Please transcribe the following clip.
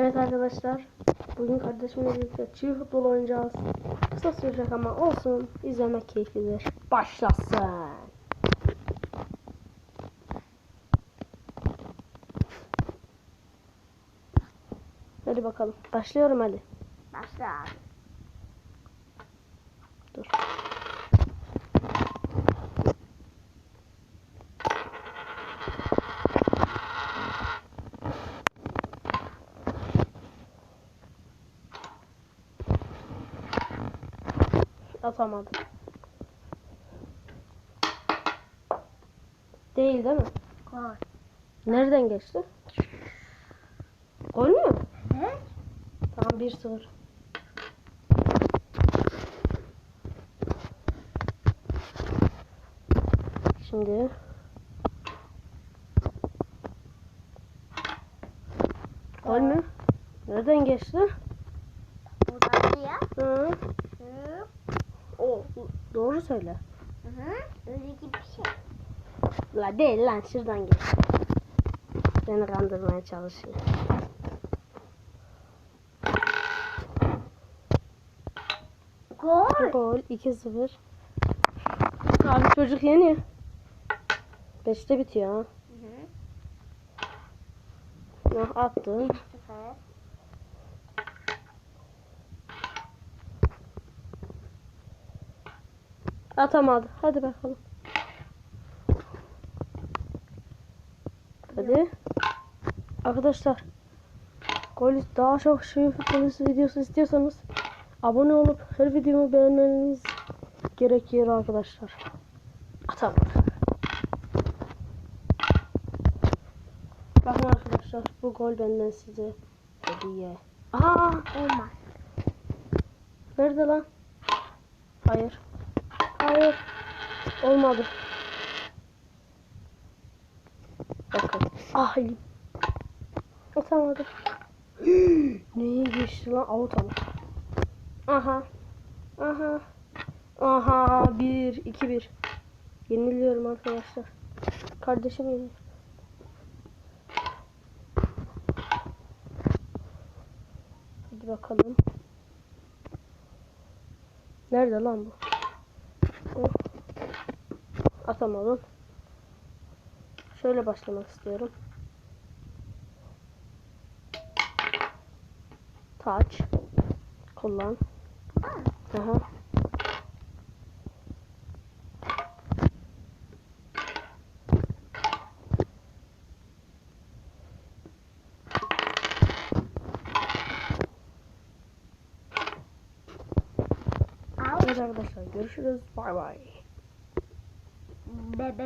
Evet arkadaşlar. Bugün kardeşimle birlikte çiğ futbol oynayacağız. Kısa sürecek ama olsun. İzlemek keyiflidir. Başlasın. Hadi bakalım. Başlıyorum hadi. Başla. Dur. Atamadım. Değil değil mi? Gol. Nereden geçti? Gol mü? Evet. Tamam 1-0. Şimdi Gol mü? Nereden geçti? Buradan ya. Hı. Doğru söyle. Hı hı. Öyle gibi bir şey. La değil lan şuradan geçti. Beni kandırmaya çalışıyor. Gol. Gol 2-0. Abi çocuk yeniyor. 5'te bitiyor ha. Hı hı. Ah, attım. Sıfır. Atamadı. Hadi bakalım. Hadi. Arkadaşlar. Gol daha çok şey futbol videosu istiyorsanız abone olup her videomu beğenmeniz gerekiyor arkadaşlar. Atamadı. Bakın arkadaşlar bu gol benden size hediye. Aa Olmaz. nerede lan? Hayır. Hayır. Olmadı. Bakın. Ah elim. Atamadım. Neye geçti lan? Out ama. Aha. Aha. Aha. Bir, iki, bir. Yeniliyorum arkadaşlar. Kardeşim yeniliyor. Hadi bakalım. Nerede lan bu? Atamadım. Şöyle başlamak istiyorum. Taç. Kullan. Aha. Al. Evet arkadaşlar görüşürüz. Bay bay. Bebe